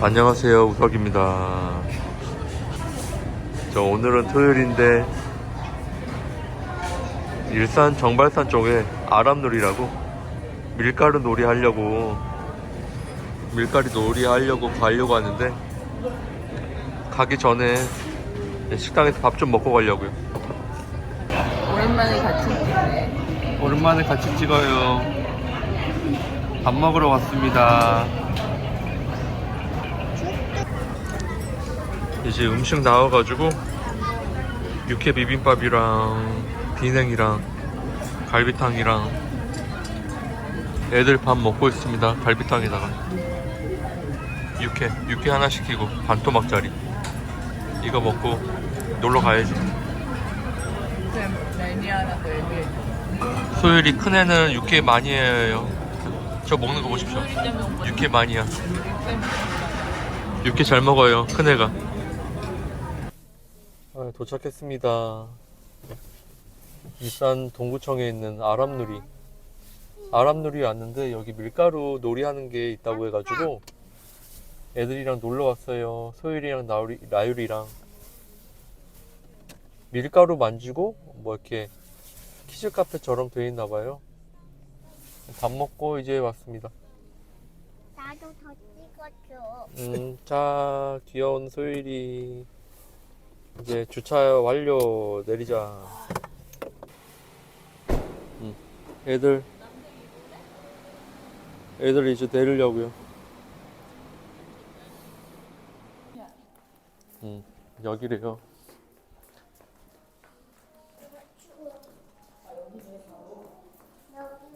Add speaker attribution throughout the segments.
Speaker 1: 안녕하세요 우석입니다. 저 오늘은 토요일인데 일산 정발산 쪽에 아람놀이라고 밀가루 놀이 하려고 밀가루 놀이 하려고 가려고 하는데 가기 전에 식당에서 밥 좀 먹고 가려고요.
Speaker 2: 오랜만에 같이 찍네.
Speaker 1: 오랜만에 같이 찍어요. 밥 먹으러 왔습니다 이제 음식 나와가지고 육회 비빔밥이랑 비냉이랑 갈비탕이랑 애들 밥 먹고 있습니다. 갈비탕에다가. 육회 육회 하나 시키고 반토막짜리. 이거 먹고 놀러 가야지. 소율이 큰 애는 육회 많이 해요. 저 먹는 거 보십시오. 육회 많이야. 육회 잘 먹어요 큰 애가 아, 도착했습니다. 일산 동구청에 있는 아람누리. 아람누리 왔는데 여기 밀가루 놀이 하는 게 있다고 해가지고 애들이랑 놀러 왔어요. 소율이랑 나우리, 라율이랑. 밀가루 만지고 뭐 이렇게 키즈 카페처럼 돼 있나 봐요. 밥 먹고 이제 왔습니다.
Speaker 3: 나도 더 찍어줘.
Speaker 1: 음, 자, 귀여운 소율이. 이제 주차 완료 내리자. 음, 애들. 애들 이제 내리려고요. 음, 여기래요.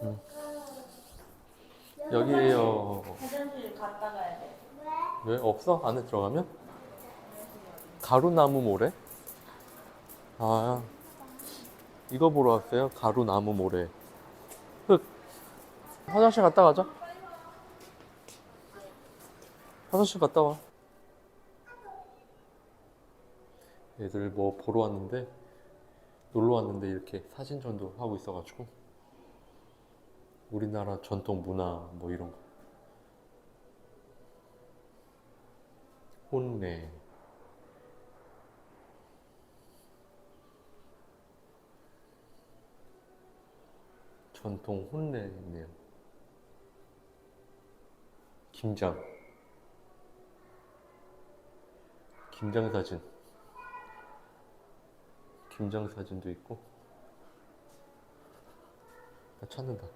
Speaker 1: 음. 여기에요.
Speaker 2: 화장실 갔다 가야 돼.
Speaker 1: 왜? 없어? 안에 들어가면? 가루나무 모래? 아, 이거 보러 왔어요? 가루나무 모래. 흑. 화장실 갔다 가자. 화장실 갔다 와. 애들 뭐 보러 왔는데, 놀러 왔는데 이렇게 사진전도 하고 있어가지고. 우리나라 전통 문화 뭐 이런 거. 혼내. 전통 혼내 있네요. 김장. 김장 사진. 김장 사진도 있고. 나 찾는다.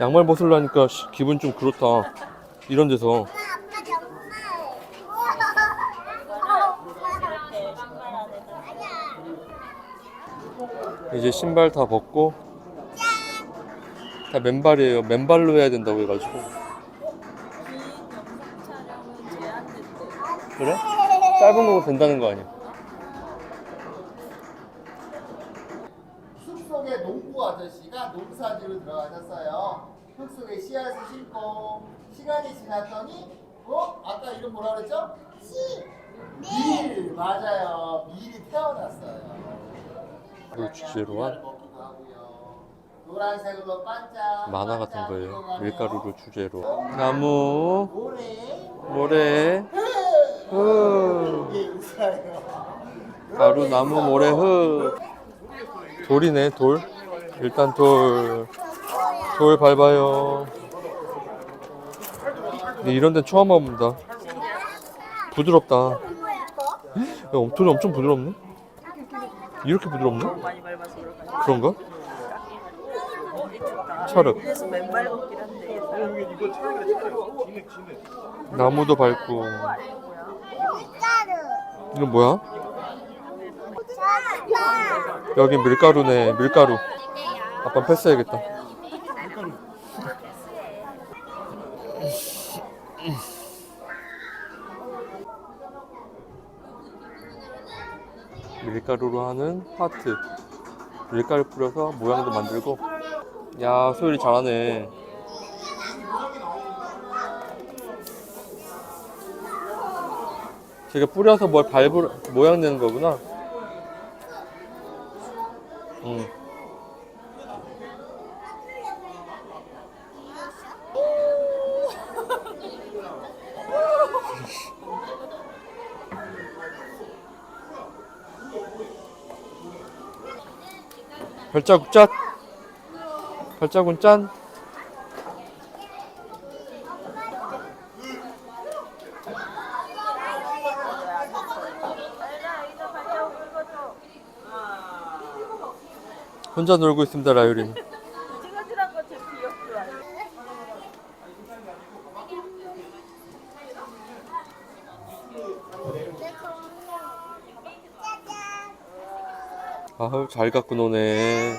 Speaker 1: 양말 벗으려니까 씨, 기분 좀 그렇다. 이런 데서.
Speaker 3: 엄마, 아빠 정말. 아니야.
Speaker 1: 이제 신발 다 벗고 다 맨발이에요. 맨발로 해야 된다고 해가지고. 그래? 짧은 거고 된다는 거 아니야?
Speaker 4: 숲속의 농부 아저씨가 농사지로 들어가셨어요. 흙 속에 씨앗을 심고 시간이 지났더니 어? 아까 이름 뭐라 그랬죠?
Speaker 3: 시.
Speaker 4: 밀 맞아요. 밀이 태어났어요.
Speaker 1: 그 주제로 한 만화 같은 거예요. 밀가루를 주제로. 나무,
Speaker 4: 모래
Speaker 1: 흙. 가루, 나무, 모래, 흙. 돌이네, 돌. 일단 돌. 돌 밟아요. 이런 데 처음 와봅니다. 부드럽다. 야, 돌이 엄청 부드럽네? 이렇게 부드럽네?
Speaker 2: 많이 밟아서 그런가?
Speaker 1: 그런가? 찰흙.
Speaker 2: 그래서 맨발 걷긴 한데.
Speaker 1: 나무도 밟고. 이건 뭐야? 여기 밀가루네, 밀가루. 아빠 패스해야겠다. 밀가루로 하는 하트. 밀가루 뿌려서 모양도 만들고. 야, 소율이 잘하네. 제가 뿌려서 뭘 밟을 모양 내는 거구나. 응. 발자국 짠. 발자국 짠. 혼자 놀고 있습니다, 라유린. 아우, 잘 갖고 노네.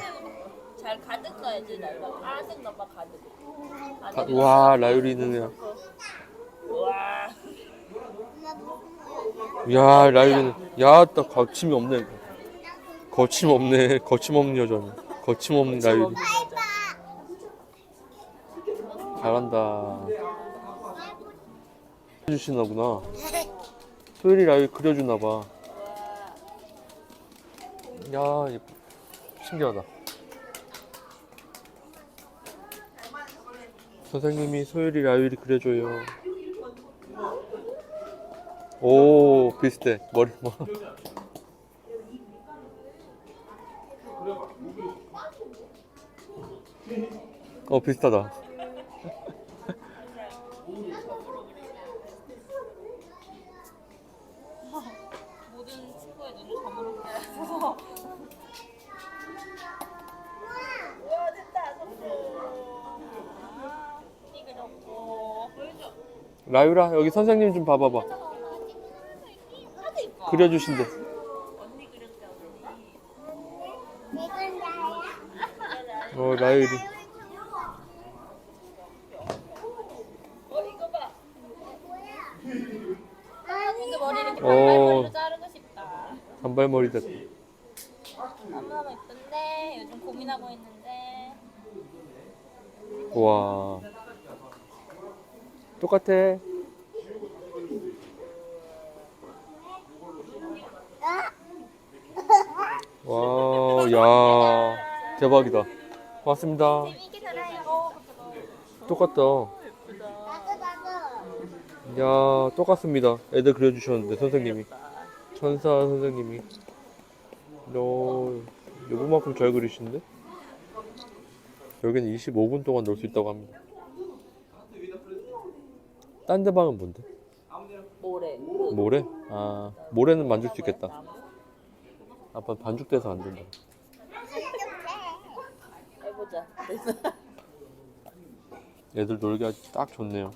Speaker 2: 잘 가득 넣어야지 나이가 파란색 넣어봐 가득.
Speaker 1: 아, 와, 라유리는.
Speaker 2: 와.
Speaker 1: 야, 라유리는. 야, 딱 거침이 없네. 거침 없네. 거침 없는 여자네. 거침 없는 라유리. 잘한다. 해주시나구나. 소율이 라유리 그려주나봐. 야. 신기하다. 선생님이 소율이 라유리 그려줘요. 오, 비슷해. 머리, 뭐. 어, 비슷하다. 라유라, 여기 선생님 좀 봐봐봐. 그려주신대. 어, 라유리.
Speaker 2: 어
Speaker 1: 어.
Speaker 2: 자르고 싶다.
Speaker 1: 단발머리 됐다.
Speaker 2: 너무너무 예쁜데 요즘 고민하고 있는데
Speaker 1: 와. 똑같아. 와, 야. 대박이다. 고맙습니다. 똑같다. 야, 똑같습니다. 애들 그려주셨는데, 선생님이. 천사 선생님이. 너, 요만큼 잘 그리시는데? 여기는 25분 동안 놀 수 있다고 합니다. 딴 데 방은 뭔데?
Speaker 2: 모래
Speaker 1: 모래? 아, 모래는 만질 수 있겠다. 아빠 반죽돼서 안 된다.
Speaker 2: 해보자
Speaker 1: 애들 놀기 아주 딱 좋네요.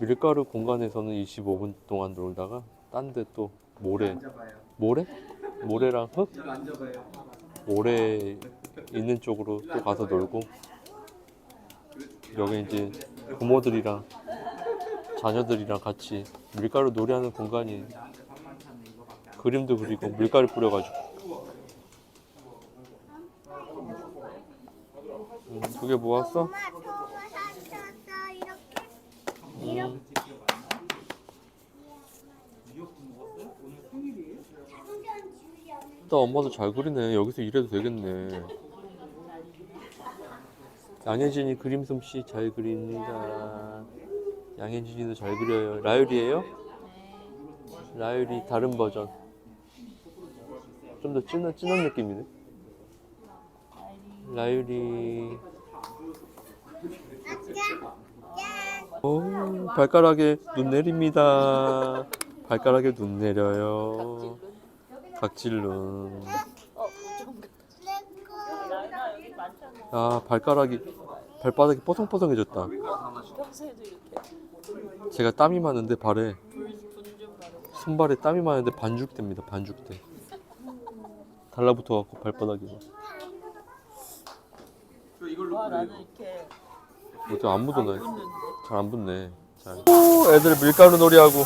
Speaker 1: 밀가루 공간에서는 25분 동안 놀다가 딴 데 또 모래 모래? 모래랑 흙? 모래 있는 쪽으로 또 가서 놀고 여기 이제 부모들이랑 자녀들이랑 같이 밀가루 놀이하는 공간이 그림도 그리고 밀가루 뿌려가지고 음, 그게 뭐였어? 일단 엄마도 잘 그리네. 여기서 일해도 되겠네. 양혜진이 그림 솜씨 잘 그립니다. 양혜진이도 잘 그려요. 라율이에요? 라율이 다른 버전. 좀 더 진한, 진한 느낌이네. 라율이. 오, 발가락에 눈 내립니다. 발가락에 눈 내려요. 각질눈.
Speaker 2: 어좀
Speaker 3: 내꺼.
Speaker 2: 라이나 여기 많잖 아
Speaker 1: 아, 발가락이, 발바닥이 뽀송뽀송해졌다. 제가 땀이 많은데 발에, 손발에 땀이 많은데 반죽됩니다. 반죽돼. 달라붙어 갖고 발바닥이.
Speaker 2: 와 나는 이렇게
Speaker 1: 어떻게 안 묻어나요?
Speaker 2: 붙는데
Speaker 1: 잘안 붙네. 잘. 오, 애들 밀가루 놀이하고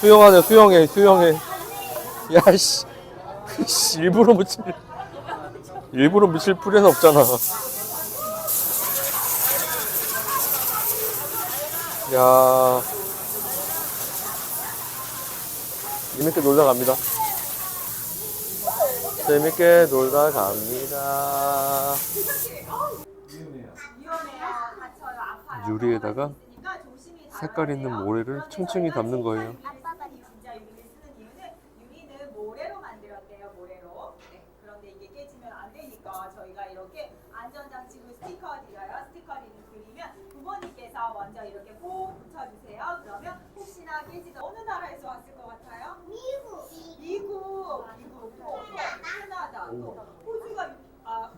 Speaker 1: 수영하네, 수영해, 수영해. 야, 씨. 씨, 일부러 묻힐, 일부러 묻힐 필요는 없잖아. 야. 재밌게 놀다 갑니다. 재밌게 놀다 갑니다. 유리에다가 색깔 있는 모래를 층층이 담는 거예요.
Speaker 5: 진짜 유리를 쓰는 이유는 유리는 모래로 만들었대요. 모래로. 네. 그런데 이게 깨지면 안 되니까 저희가 이렇게 안전장치로 스티커 드려요. 스티커 드리면 부모님께서 먼저 이렇게 꼭 붙여주세요. 그러면 혹시나 깨지던 어느 나라에서 왔을 것 같아요?
Speaker 3: 미국.
Speaker 5: 미국, 미국, 또 캐나다, 또 호주가 유- 아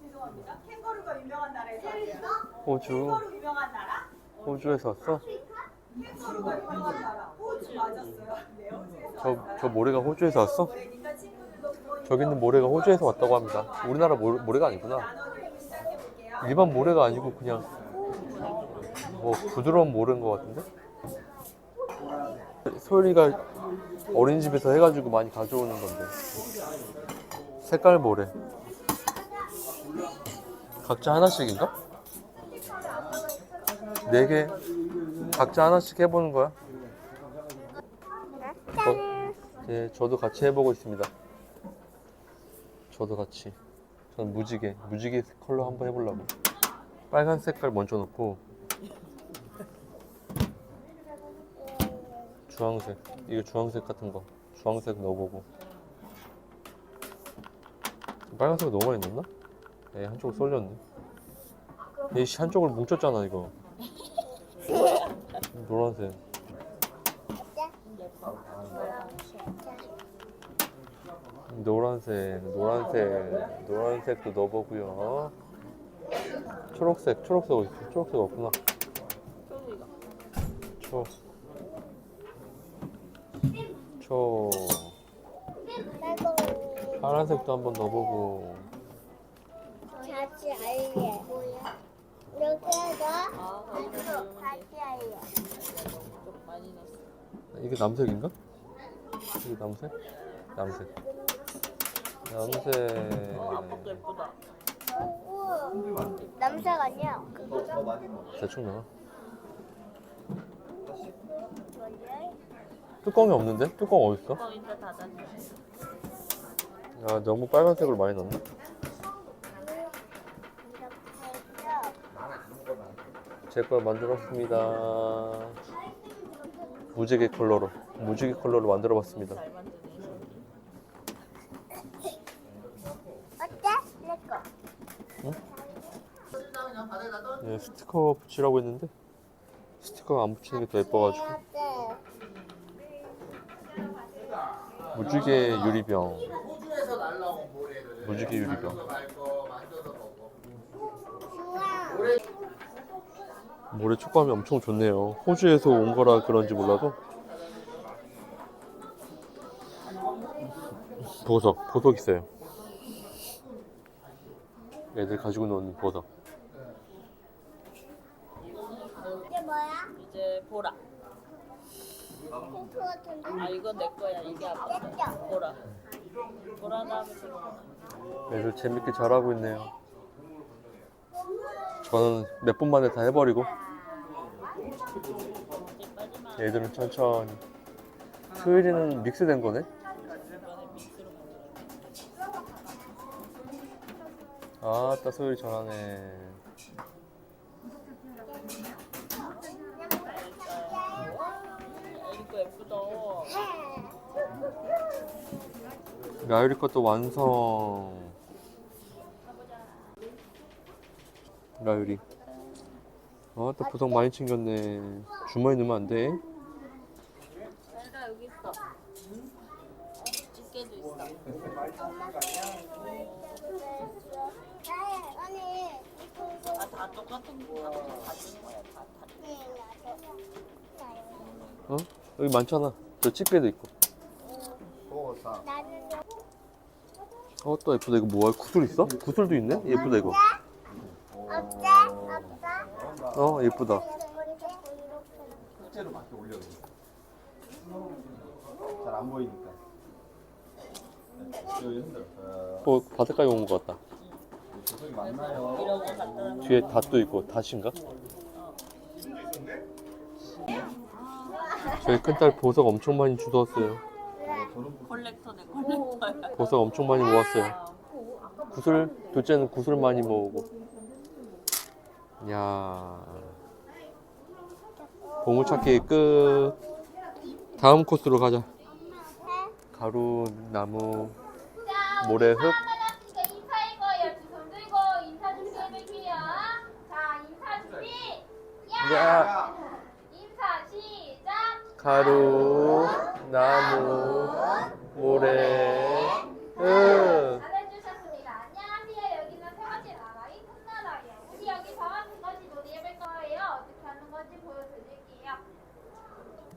Speaker 5: 죄송합니다. 캥거루가 유명한 나라에서 왔어요.
Speaker 1: 호주.
Speaker 5: 캥거루 유명한 나라?
Speaker 1: 호주에서 왔어?
Speaker 5: 캥거루가 유명한 나라. 호주 맞았어요. 네, 호주에서
Speaker 1: 저,
Speaker 5: 왔어요.
Speaker 1: 저 모래가 호주에서 왔어?
Speaker 5: 모래니까 친구들도 부모님도
Speaker 1: 저기 있는 모래가 호주에서 왔다고 합니다. 우리나라 모래, 모래가 아니구나.
Speaker 5: 시작해볼게요.
Speaker 1: 일반 모래가 아니고 그냥 뭐 부드러운 모래인 것 같은데? 소율이가 어린이집에서 해가지고 많이 가져오는 건데 색깔 모래 각자 하나씩인가? 네 개 각자 하나씩 해보는 거야? 저, 네, 저도 같이 해보고 있습니다 저도 같이 전 무지개, 무지개 컬러 한번 해보려고. 빨간 색깔 먼저 넣고 주황색, 이거 주황색 같은 거, 주황색 넣어보고. 빨간색 너무 많이 넣었나? 에 한쪽을 쏠렸네. 이 한쪽을 뭉쳤잖아 이거. 노란색. 노란색, 노란색, 노란색도 넣어보고요. 초록색, 초록색 어디 있어? 초록색 없구나. 초, 초, 파란색도 한번 넣어보고.
Speaker 3: 같이 알게. 뭐야? 이렇게 해서 같이 알게.
Speaker 1: 이게 남색인가? 이게 남색? 남색. 남색.
Speaker 3: 우와. 남색 아니야? 그거
Speaker 1: 대충 넣어.
Speaker 3: 뭐야?
Speaker 1: 뚜껑이 없는데? 뚜껑 어딨어?
Speaker 2: 포인트 닫았네.
Speaker 1: 야, 너무 빨간색으로 많이 넣었나?
Speaker 3: 이렇게 해서
Speaker 1: 제걸 만들었습니다. 무지개 컬러로 무지개 컬러로 만들어 봤습니다.
Speaker 2: 잘 만드네.
Speaker 3: 어때? 내 거.
Speaker 4: 그냥 바닥에다 떨어.
Speaker 1: 네, 스티커 붙이라고 했는데 스티커 안 붙이는 게 더 예뻐가지고. 무지개 유리병
Speaker 4: 모래를
Speaker 1: 무지개 유리병.
Speaker 4: 만져서 말고 만져서 먹고.
Speaker 3: 좋아.
Speaker 4: 모래
Speaker 1: 모래 촉감이 엄청 좋네요. 호주에서 온 거라 그런지 몰라도 보석 보석 있어요. 애들 가지고 노는 보석.
Speaker 3: 이게 뭐야?
Speaker 2: 이제 보라.
Speaker 3: 같은데?
Speaker 2: 아 이건 내 거야. 이게 아빠. 보라. 보라 다음에.
Speaker 1: 애들 재밌게 잘하고 있네요. 저는 몇 분 만에 다 해버리고. 애들은 천천히. 수일이는 믹스된 거네? 아따 소율이 잘하네. 라유리 것도 완성. 라유리. 아따 보석 많이 챙겼네. 주머니 넣으면 안 돼.
Speaker 2: 얘가 여기 있어. 집게도 있어.
Speaker 3: 아니, 이거
Speaker 2: 아다 똑같은 거. 다 주는 거야. 다 다.
Speaker 1: 어? 여기 많잖아. 저 집게도 있고.
Speaker 4: 보석.
Speaker 3: 나는
Speaker 1: 어, 또 예쁘다. 이거 뭐야? 구슬 있어? 구슬도 있네? 예쁘다, 이거.
Speaker 3: 어,
Speaker 1: 예쁘다.
Speaker 4: 실제로 밖에 올려. 잘안 보이니까. 여기 흔들. 어,
Speaker 1: 어, 바닷가에 온 것 같다. 뒤에 닷도 있고, 닷인가? 저희 큰딸 보석 엄청 많이 주웠어요.
Speaker 2: 콜렉터네 콜렉터야.
Speaker 1: 보석 엄청 많이 모았어요. 구슬, 둘째는 구슬 많이 모으고. 야 보물찾기 끝. 다음 코스로 가자. 가루, 나무. 모래 흙.
Speaker 6: 나갔으니까 인사할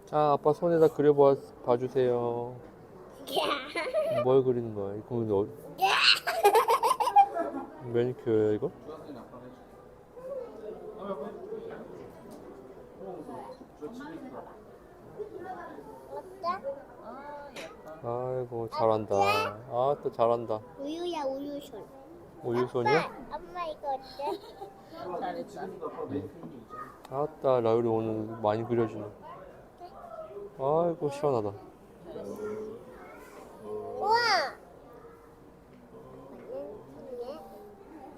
Speaker 6: 자,
Speaker 1: 아빠 손에다 그려봐 봐주세요. 뭘 그리는 거야? 이거 근데 어... 매니큐어야 이거?
Speaker 3: 어때?
Speaker 2: 아.
Speaker 1: 아이고 잘한다. 아 또 잘한다.
Speaker 3: 우유야.
Speaker 1: 우유소녀?
Speaker 3: 아빠, 엄마 이거 어때?
Speaker 2: 잘했다.
Speaker 1: 아따 라울이 오늘 많이 그려주네. 아이고 시원하다.
Speaker 3: 우와.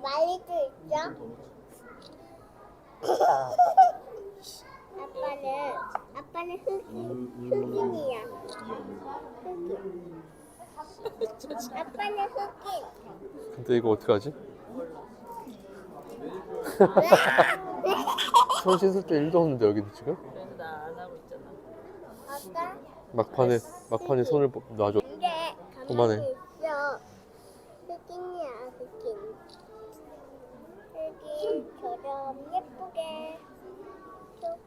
Speaker 3: 말리도 있죠? 아빠는 아빠는 흑인 흑인이야. 흑인. 아빠는 흑인.
Speaker 1: 근데 이거 어떡하지? 손 씻을 때 1도 없는데 여기는 지금?
Speaker 2: 그래서 나 안 하고 있잖아.
Speaker 3: 아빠
Speaker 1: 막판에 막판에 손을 뻗- 놔줘.
Speaker 3: 근데
Speaker 1: 그만해.
Speaker 3: 가만히 있어. 흑인이야 흑인. 흑인처럼 예쁘게 툭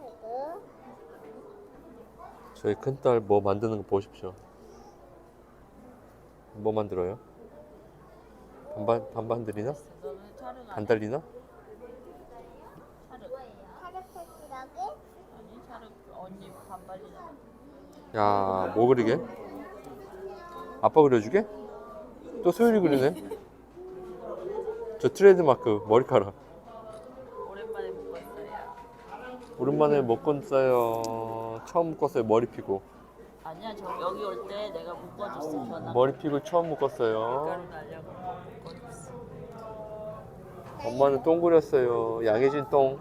Speaker 3: 하고
Speaker 1: 저희 큰딸 뭐 만드는 거 보십시오. 뭐 만들어요? 반반 반반 들이나?
Speaker 2: 너는 차르가
Speaker 1: 반 달리나?
Speaker 2: 차르.
Speaker 3: 카르페트라게
Speaker 2: 아니 차르 언니 반발이잖아.
Speaker 1: 야, 뭐 그리게? 아빠 그려주게? 또 소율이 그리네? 저 트레이드 마크 머리카락.
Speaker 2: 오랜만에 묶었어요.
Speaker 1: 오랜만에 묶었어요. 처음 묶었어요. 머리 피고.
Speaker 2: 아니야 저 여기 올 때 내가 묶어줬어 전화.
Speaker 1: 머리 피고 처음 묶었어요.
Speaker 2: 밀가루 날려고 묶어줬어.
Speaker 1: 엄마는 똥 그렸어요. 양혜진 똥.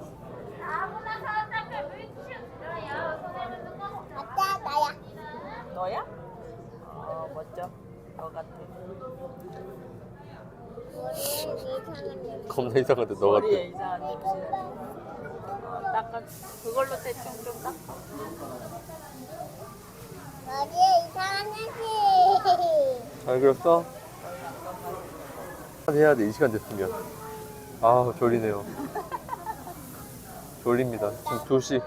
Speaker 6: 아무나 살짝 물티슈 들어요. 손에 묻는 거
Speaker 3: 아빠 나야.
Speaker 2: 너야? 어 멋져. 너 같아.
Speaker 3: 머리에 이상한 냄새.
Speaker 1: 겁나 이상한데 너
Speaker 2: 머리에
Speaker 1: 같아.
Speaker 2: 이상한 냄새. 어, 닦아. 그걸로 대충 좀 닦아.
Speaker 3: 머리에 이상한 냄새.
Speaker 1: 잘 그렸어? 해야 돼. 이 시간 됐으면. 아, 졸리네요. 졸립니다. 지금 2시,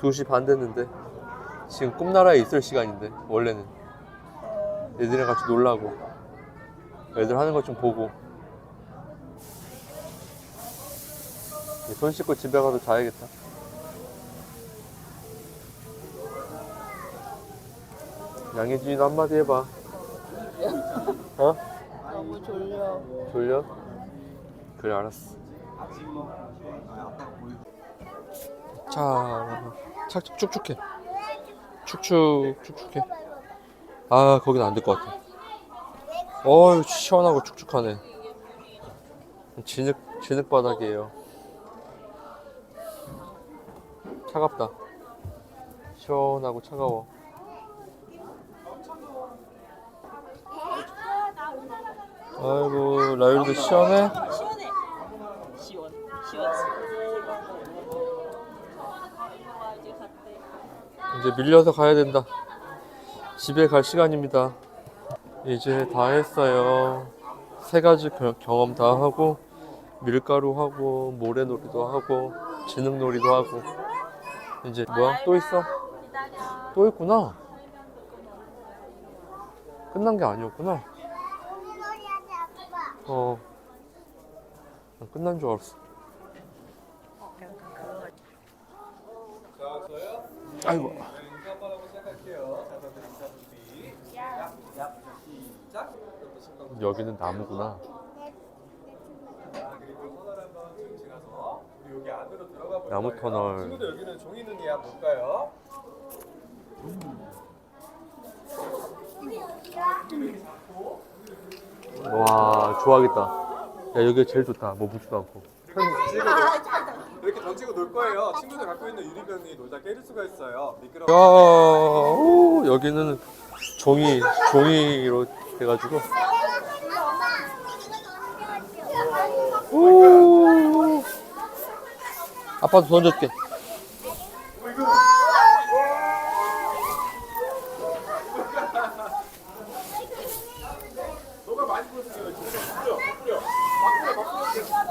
Speaker 1: 2시 반 됐는데. 지금 꿈나라에 있을 시간인데, 원래는. 애들이랑 같이 놀라고. 애들 하는 것 좀 보고. 손 씻고 집에 가서 자야겠다. 양혜진이도 한마디 해봐. 어?
Speaker 2: 너무 졸려.
Speaker 1: 졸려? 그래 알았어 자 착착 축축해 축축 축축해 아 거긴 안 될 것 같아 어휴 시원하고 축축하네 진흙 진흙 바닥이에요 차갑다 시원하고 차가워 아이고 라율도 시원해?
Speaker 2: 시원해. 이제
Speaker 1: 밀려서 가야 된다. 집에 갈 시간입니다. 이제 다 했어요. 세 가지 겨- 경험 다 하고, 밀가루 하고, 모래놀이도 하고, 진흙놀이도 하고. 이제 뭐야? 또 있어? 또 있구나. 끝난 게 아니었구나. 어. 난 끝난 줄 알았어. 아이고. 여기는 나무구나.
Speaker 7: 여기
Speaker 1: 나무. 터널.
Speaker 7: 친구들 여기는 종이 눈이야 볼까요?
Speaker 1: 와, 좋아하겠다. 야, 여기가 제일 좋다. 뭐 묻지도 않고.
Speaker 7: 이렇게 던지고 놀 거예요. 친구들 갖고 있는 유리병이 놀다 깨질 수가 있어요. 미끄러.
Speaker 1: 야, 오, 여기는 종이 종이로 해가지고 오. 아빠도 던져줄게
Speaker 7: 너가 많이 보세요. 진짜 뿌려, 뿌려. 막 뿌려, 막 뿌려.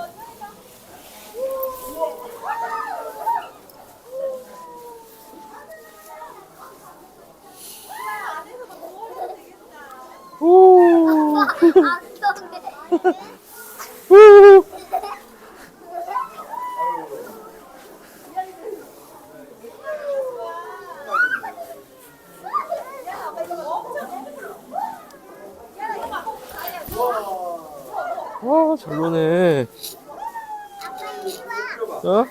Speaker 1: 오
Speaker 3: 엉덩이.
Speaker 1: 오. 와, 잘. 어?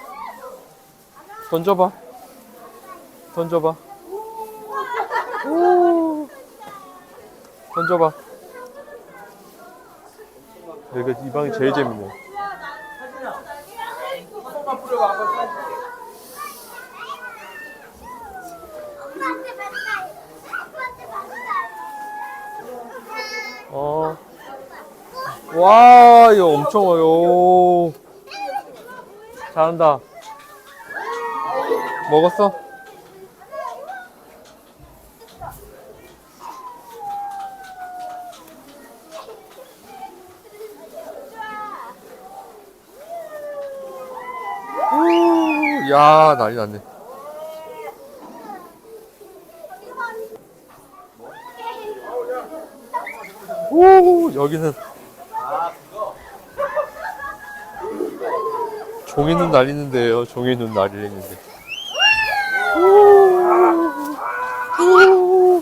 Speaker 1: 던져봐. 던져봐. 오. 던져봐. 여기 이 방이 제일 재밌네. 어. 와, 이거 엄청 어요. 잘한다. 먹었어? 우, 야, 난리 났네. 오, 여기는 종이 눈 날리는데요. 종이 눈 날리는데.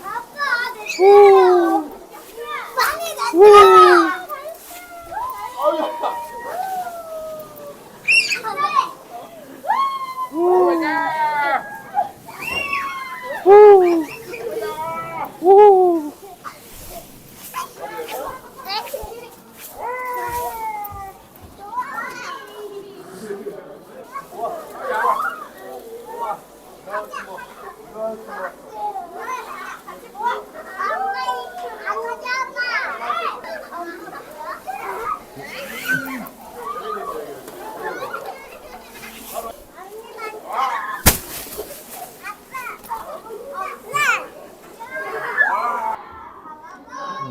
Speaker 3: 아빠, 내 친구. 많이 났다.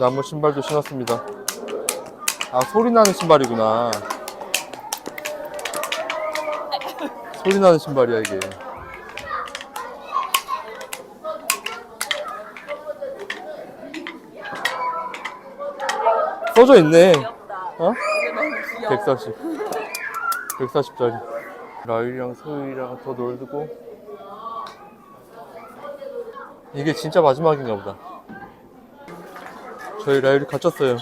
Speaker 1: 나무 신발도 신었습니다. 아, 소리 나는 신발이구나. 소리 나는 신발이야, 이게. 써져 있네. 어?
Speaker 2: 이게 너무 귀여워.
Speaker 1: 140. 140짜리. 라일이랑 소희랑 더 놀고. 이게 진짜 마지막인가 보다. 저희 라일이 갇혔어요.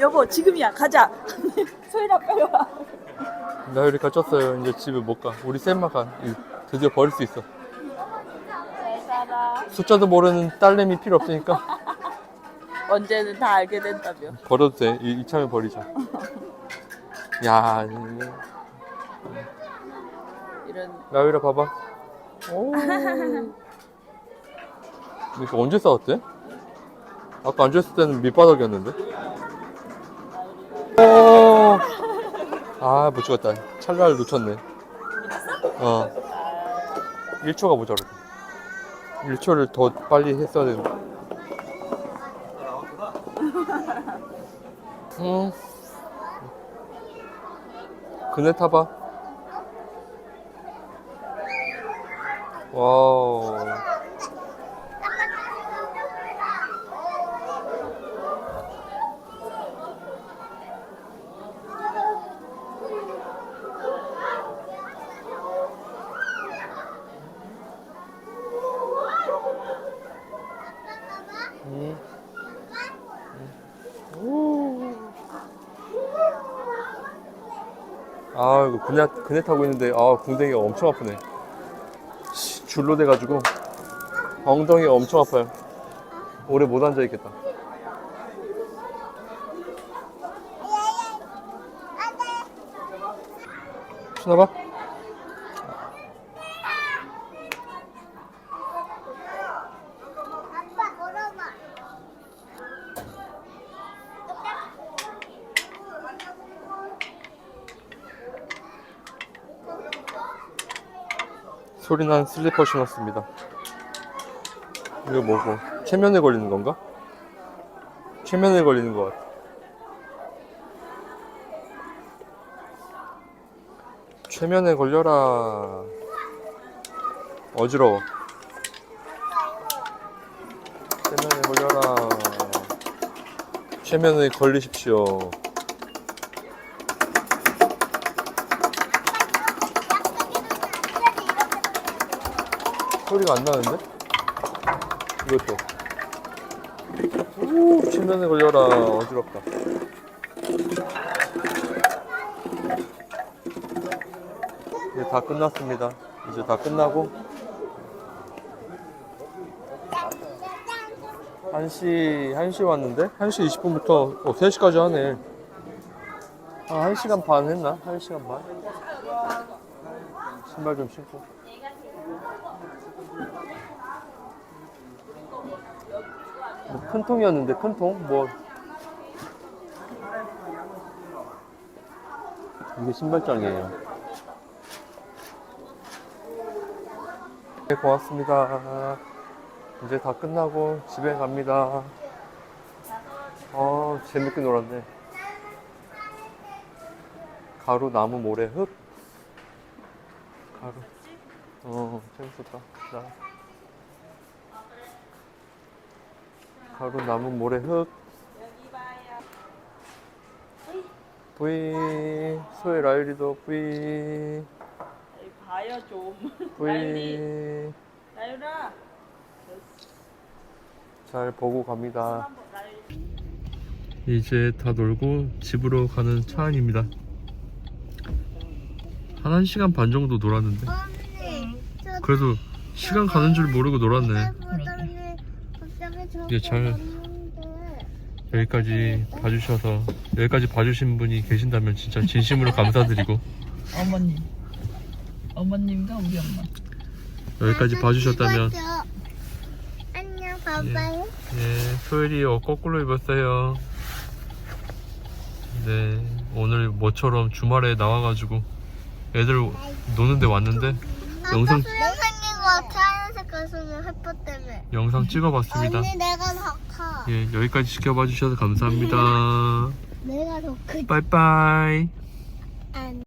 Speaker 2: 여보 지금이야 가자. 소희랑 빨리 와.
Speaker 1: 라일이 갇혔어요. 이제 집에 못 가. 우리 쌤만 가. 이- 드디어 버릴 수 있어. 숫자도 모르는 딸내미 필요 없으니까
Speaker 2: 언제는 다 알게 된다며.
Speaker 1: 버려도 돼. 이, 이참에 버리자. 야, 이-
Speaker 2: 이런
Speaker 1: 라일아 봐봐. 오. 이거 언제 싸웠대? 아까 앉았을 때는 밑바닥이었는데. 오. 아, 못 죽었다. 찰나를 놓쳤네. 어. 1초가 모자라다. 1초를 더 빨리 했어야 되는데. 음. 그네 타봐. 와우. 아, 이거 그네, 그네 타고 있는데, 아, 궁뎅이가 엄청 아프네. 씨, 줄로 돼가지고, 엉덩이가 엄청 아파요. 오래 못 앉아 있겠다. 신어봐.
Speaker 3: 아빠 걸어봐.
Speaker 1: 소리난 슬리퍼 신었습니다. 이거 뭐고? 최면에 걸리는 건가? 최면에 걸리는 것 같아. 최면에 걸려라. 어지러워. 최면에 걸려라. 최면에 걸리십시오. 소리가 안 나는데? 이것도. 오, 최면에 걸려라. 어지럽다. 이제 다 끝났습니다. 이제 다 끝나고 1시 1시 왔는데 1시 20분부터 어 3시까지 하네. 아, 1시간 반 했나? 1시간 반. 신발 좀 신고. 뭐 큰 통이었는데 큰 통? 뭐 이게 신발장이에요. 네, 고맙습니다. 이제 다 끝나고 집에 갑니다. 어, 재밌게 놀았네. 가루, 나무, 모래, 흙. 가루. 어, 재밌었다. 나. 가루, 나무, 모래, 흙. V. 소혜 라유리도 V.
Speaker 2: 봐요 좀.
Speaker 1: V.
Speaker 2: 나유라.
Speaker 1: 잘 보고 갑니다. 이제 다 놀고 집으로 가는 차 안입니다. 한 1시간 반 정도 놀았는데
Speaker 3: 언니, 저
Speaker 1: 그래도 시간 가는 줄 모르고 놀았네.
Speaker 3: 저거
Speaker 1: 이게 잘- 여기까지 봐주셔서 여기까지 봐주신 분이 계신다면 진짜 진심으로 감사드리고
Speaker 2: 어머님. 어머님과 우리 엄마.
Speaker 1: 여기까지 봐주셨다면
Speaker 3: 찍어줘. 안녕, 봐봐요.
Speaker 1: 예, 소율이 옷 거꾸로 입었어요. 네, 오늘 모처럼 주말에 나와가지고 애들 노는데 왔는데 영상
Speaker 3: 하얀색 가수는 햇볕 때문에.
Speaker 1: 영상 찍어봤습니다.
Speaker 3: 언니, 내가 더 커.
Speaker 1: 예, 여기까지 지켜봐 주셔서 감사합니다.
Speaker 3: 내가 더 크지.
Speaker 1: 빠이빠이.